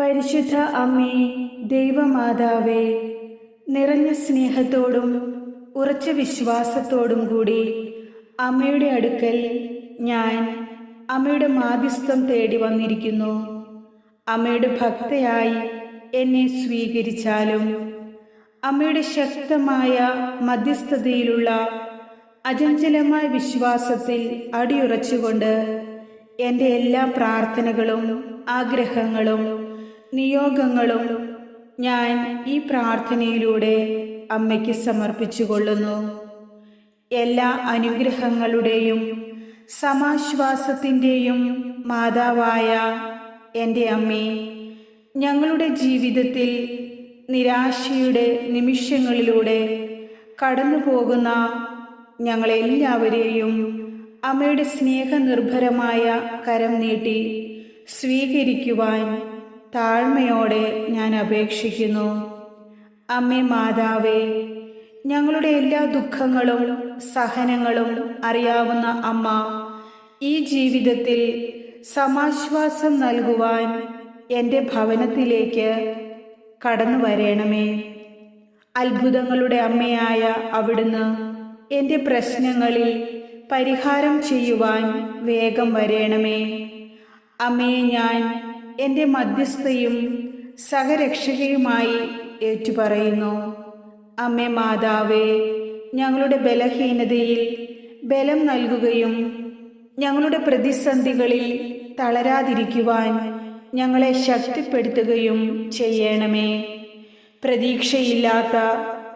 പരിശുദ്ധ അമ്മേ ദൈവമാതാവേ നിറഞ്ഞ സ്നേഹത്തോടും ഉറച്ച വിശ്വാസത്തോടും കൂടി അമ്മയുടെ അടുക്കൽ ഞാൻ അമ്മയുടെ മാധ്യസ്ഥം തേടി വന്നിരിക്കുന്നു. അമ്മയുടെ ഭക്തയായി എന്നെ സ്വീകരിച്ചാലും അമ്മയുടെ ശക്തമായ മധ്യസ്ഥതയിലുള്ള അചഞ്ചലമായ വിശ്വാസത്തിൽ അടിയുറച്ചുകൊണ്ട് എന്റെ എല്ലാ പ്രാർത്ഥനകളും ആഗ്രഹങ്ങളും നിയോഗങ്ങളും ഞാൻ ഈ പ്രാർത്ഥനയിലൂടെ അമ്മയ്ക്ക് സമർപ്പിച്ചുകൊള്ളുന്നു. എല്ലാ അനുഗ്രഹങ്ങളുടെയും സമാശ്വാസത്തിന്റെയും മാതാവായ എന്റെ അമ്മേ ഞങ്ങളുടെ ജീവിതത്തിൽ നിരാശയുടെ നിമിഷങ്ങളിലൂടെ കടന്നു പോകുന്ന ഞങ്ങളെല്ലാവരെയും അമ്മയുടെ സ്നേഹനിർഭരമായ കരം നീട്ടി സ്വീകരിക്കുവാൻ താഴ്മയോടെ ഞാൻ അപേക്ഷിക്കുന്നു. അമ്മേ മാതാവേ ഞങ്ങളുടെ എല്ലാ ദുഃഖങ്ങളും സഹനങ്ങളും അറിയാവുന്ന അമ്മ ഈ ജീവിതത്തിൽ സമാശ്വാസം നൽകുവാൻ എന്റെ ഭവനത്തിലേക്ക് കടന്നു വരേണമേ. അത്ഭുതങ്ങളുടെ അമ്മയായ അവിടുന്ന് എന്റെ പ്രശ്നങ്ങളിൽ പരിഹാരം ചെയ്യുവാൻ വേഗം വരേണമേ. അമ്മയെ ഞാൻ എന്റെ മധ്യസ്ഥയും സഹരക്ഷകയുമായി ഏറ്റുപറയുന്നു. അമ്മേ മാതാവേ ഞങ്ങളുടെ ബലഹീനതയിൽ ബലം നൽകുകയും ഞങ്ങളുടെ പ്രതിസന്ധികളിൽ തളരാതിരിക്കുവാൻ ഞങ്ങളെ ശക്തിപ്പെടുത്തുകയും ചെയ്യണമേ. പ്രതീക്ഷയില്ലാത്ത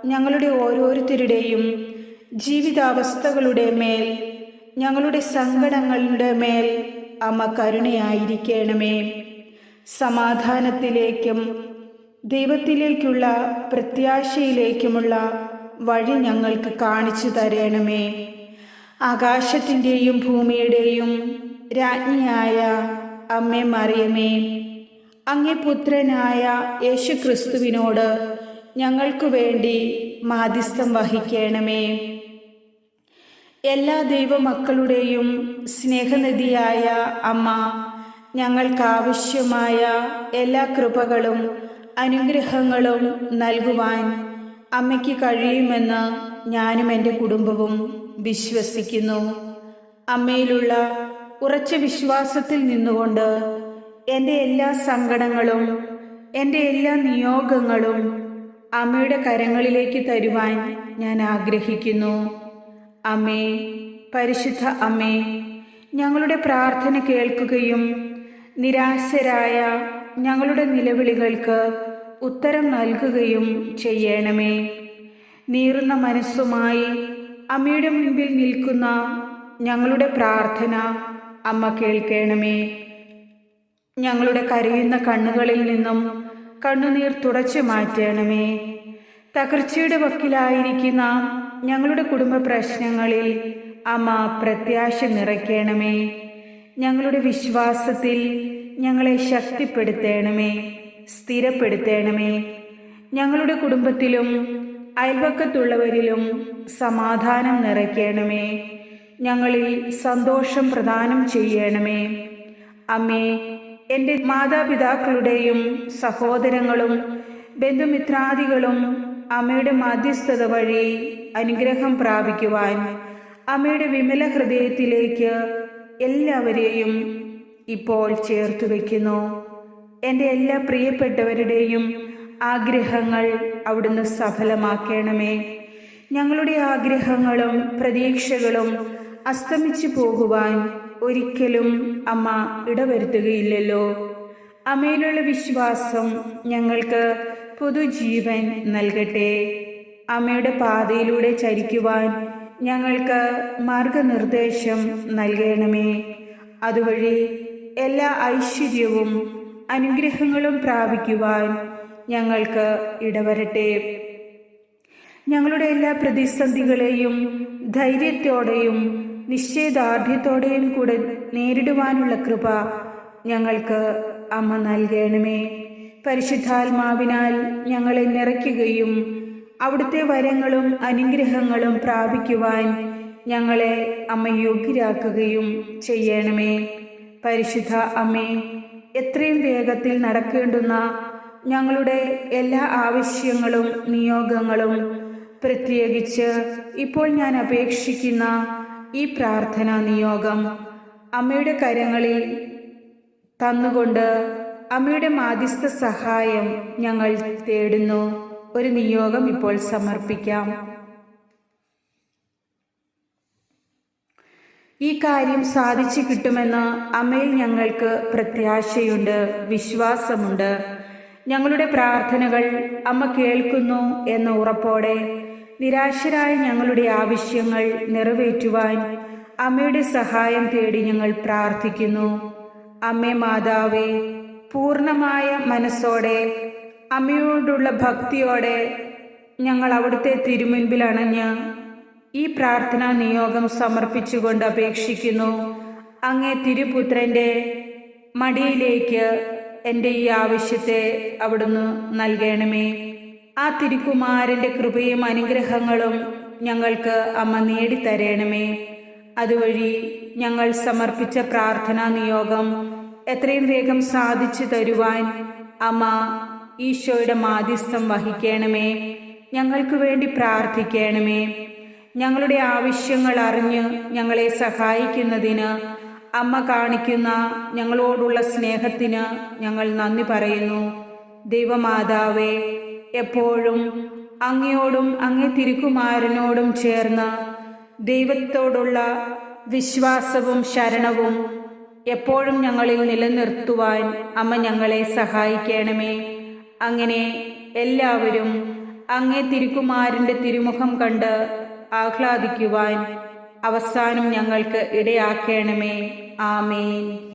ഞങ്ങളുടെ ഓരോരുത്തരുടെയും ജീവിതാവസ്ഥകളുടെ മേൽ ഞങ്ങളുടെ സങ്കടങ്ങളുടെ മേൽ അമ്മ കരുണയായിരിക്കണമേ. സമാധാനത്തിലേക്കും ദൈവത്തിലേക്കുള്ള പ്രത്യാശയിലേക്കുമുള്ള വഴി ഞങ്ങൾക്ക് കാണിച്ചു തരണമേ. ആകാശത്തിന്റെയും ഭൂമിയുടെയും രാജ്ഞിയായ അമ്മേ മറിയമേ അങ്ങേ പുത്രനായ യേശു ക്രിസ്തുവിനോട് ഞങ്ങൾക്കു വേണ്ടി മാധ്യസ്ഥം വഹിക്കണമേ. എല്ലാ ദൈവമക്കളുടെയും സ്നേഹനിധിയായ അമ്മ ഞങ്ങൾക്കാവശ്യമായ എല്ലാ കൃപകളും അനുഗ്രഹങ്ങളും നൽകുവാൻ അമ്മയ്ക്ക് കഴിയുമെന്ന് ഞാനും എന്റെ കുടുംബവും വിശ്വസിക്കുന്നു. അമ്മയിലുള്ള ഉറച്ച വിശ്വാസത്തിൽ നിന്നുകൊണ്ട് എന്റെ എല്ലാ സങ്കടങ്ങളും എന്റെ എല്ലാ നിയോഗങ്ങളും അമ്മയുടെ കരങ്ങളിലേക്ക് തരുവാൻ ഞാൻ ആഗ്രഹിക്കുന്നു. അമ്മേ പരിശുദ്ധ അമ്മേ ഞങ്ങളുടെ പ്രാർത്ഥന കേൾക്കുകയും നിരാശരായ ഞങ്ങളുടെ നിലവിളികൾക്ക് ഉത്തരം നൽകുകയും ചെയ്യണമേ. നീറുന്ന മനസ്സുമായി അമ്മയുടെ മുൻപിൽ നിൽക്കുന്ന ഞങ്ങളുടെ പ്രാർത്ഥന അമ്മ കേൾക്കണമേ. ഞങ്ങളുടെ കരയുന്ന കണ്ണുകളിൽ നിന്നും കണ്ണുനീർ തുടച്ചു മാറ്റണമേ. തകർച്ചയുടെ വക്കിലായിരിക്കുന്ന ഞങ്ങളുടെ കുടുംബ പ്രശ്നങ്ങളിൽ അമ്മ പ്രത്യാശ നിറയ്ക്കണമേ. ഞങ്ങളുടെ വിശ്വാസത്തിൽ ഞങ്ങളെ ശക്തിപ്പെടുത്തേണമേ സ്ഥിരപ്പെടുത്തേണമേ. ഞങ്ങളുടെ കുടുംബത്തിലും അയൽവക്കത്തുള്ളവരിലും സമാധാനം നിറയ്ക്കണമേ. ഞങ്ങളിൽ സന്തോഷം പ്രദാനം ചെയ്യണമേ. അമ്മേ എന്റെ മാതാപിതാക്കളുടെയും സഹോദരങ്ങളും ബന്ധുമിത്രാദികളും അമ്മയുടെ മാധ്യസ്ഥത വഴി അനുഗ്രഹം പ്രാപിക്കുവാൻ അമ്മയുടെ വിമല ഹൃദയത്തിലേക്ക് എല്ലാവരെയും ഇപ്പോൾ ചേർത്ത് വയ്ക്കുന്നു. എന്റെ എല്ലാ പ്രിയപ്പെട്ടവരുടെയും ആഗ്രഹങ്ങൾ അവിടുന്ന് സഫലമാക്കണമേ. ഞങ്ങളുടെ ആഗ്രഹങ്ങളും പ്രതീക്ഷകളും അസ്തമിച്ചു പോകുവാൻ ഒരിക്കലും അമ്മ ഇടവരുത്തുകയില്ലല്ലോ. അമ്മയിലുള്ള വിശ്വാസം ഞങ്ങൾക്ക് പുതുജീവൻ നൽകട്ടെ. അമ്മയുടെ പാതയിലൂടെ ചരിക്കുവാൻ ഞങ്ങൾക്ക് മാർഗനിർദ്ദേശം നൽകണമേ. അതുവഴി എല്ലാ ഐശ്വര്യവും അനുഗ്രഹങ്ങളും പ്രാപിക്കുവാൻ ഞങ്ങൾക്ക് ഇടവരട്ടെ. ഞങ്ങളുടെ എല്ലാ പ്രതിസന്ധികളെയും ധൈര്യത്തോടെയും നിശ്ചയദാർഢ്യത്തോടെയും കൂടെ നേരിടുവാനുള്ള കൃപ ഞങ്ങൾക്ക് അമ്മ നൽകണമേ. പരിശുദ്ധാത്മാവിനാൽ ഞങ്ങളെ നിറയ്ക്കുകയും അവിടുത്തെ വരങ്ങളും അനുഗ്രഹങ്ങളും പ്രാപിക്കുവാൻ ഞങ്ങളെ അമ്മ യോഗ്യരാക്കുകയും ചെയ്യണമേ. പരിശുദ്ധ അമ്മേ എത്രയും വേഗത്തിൽ നടക്കേണ്ടുന്ന ഞങ്ങളുടെ എല്ലാ ആവശ്യങ്ങളും നിയോഗങ്ങളും പ്രത്യേകിച്ച് ഇപ്പോൾ ഞാൻ അപേക്ഷിക്കുന്ന ഈ പ്രാർത്ഥനാ നിയോഗം അമ്മയുടെ കരങ്ങളിൽ തന്നുകൊണ്ട് അമ്മയുടെ മാധ്യസ്ഥ സഹായം ഞങ്ങൾ തേടുന്നു. ഒരു നിയോഗം ഇപ്പോൾ സമർപ്പിക്കാം. ഈ കാര്യം സാധിച്ചു കിട്ടുമെന്ന് അമ്മയിൽ ഞങ്ങൾക്ക് പ്രത്യാശയുണ്ട് വിശ്വാസമുണ്ട്. ഞങ്ങളുടെ പ്രാർത്ഥനകൾ അമ്മ കേൾക്കുന്നു എന്ന ഉറപ്പോടെ നിരാശരായ ഞങ്ങളുടെ ആവശ്യങ്ങൾ നിറവേറ്റുവാൻ അമ്മയുടെ സഹായം തേടി ഞങ്ങൾ പ്രാർത്ഥിക്കുന്നു. അമ്മേ മാതാവേ പൂർണമായ മനസ്സോടെ അമ്മയോടുള്ള ഭക്തിയോടെ ഞങ്ങൾ അവിടുത്തെ തിരുമുൻപിൽ അണഞ്ഞ് ഈ പ്രാർത്ഥനാ നിയോഗം സമർപ്പിച്ചുകൊണ്ട് അപേക്ഷിക്കുന്നു. അങ്ങേ തിരുപുത്രന്റെ മടിയിലേക്ക് എന്റെ ഈ ആവശ്യത്തെ അവിടുന്ന് നൽകണമേ. ആ തിരുക്കുമാരന്റെ കൃപയും അനുഗ്രഹങ്ങളും ഞങ്ങൾക്ക് അമ്മ നേടിത്തരണമേ. അതുവഴി ഞങ്ങൾ സമർപ്പിച്ച പ്രാർത്ഥനാ നിയോഗം എത്രയും വേഗം സാധിച്ചു തരുവാൻ അമ്മ ഈശോയുടെ മാധ്യസ്ഥം വഹിക്കണമേ. ഞങ്ങൾക്ക് വേണ്ടി പ്രാർത്ഥിക്കണമേ. ഞങ്ങളുടെ ആവശ്യങ്ങൾ അറിഞ്ഞ് ഞങ്ങളെ സഹായിക്കുന്നതിന് അമ്മ കാണിക്കുന്ന ഞങ്ങളോടുള്ള സ്നേഹത്തിന് ഞങ്ങൾ നന്ദി പറയുന്നു. ദൈവമാതാവേ എപ്പോഴും അങ്ങയോടും അങ്ങേ തിരുക്കുമാരനോടും ചേർന്ന് ദൈവത്തോടുള്ള വിശ്വാസവും ശരണവും എപ്പോഴും ഞങ്ങളിൽ നിലനിർത്തുവാൻ അമ്മ ഞങ്ങളെ സഹായിക്കണമേ. അങ്ങനെ എല്ലാവരും അങ്ങേ തിരുക്കുമാരന്റെ തിരുമുഖം കണ്ട് ആഹ്ലാദിക്കുവാൻ അവസാനം ഞങ്ങൾക്ക് ഇടയാക്കേണമേ. ആമേൻ.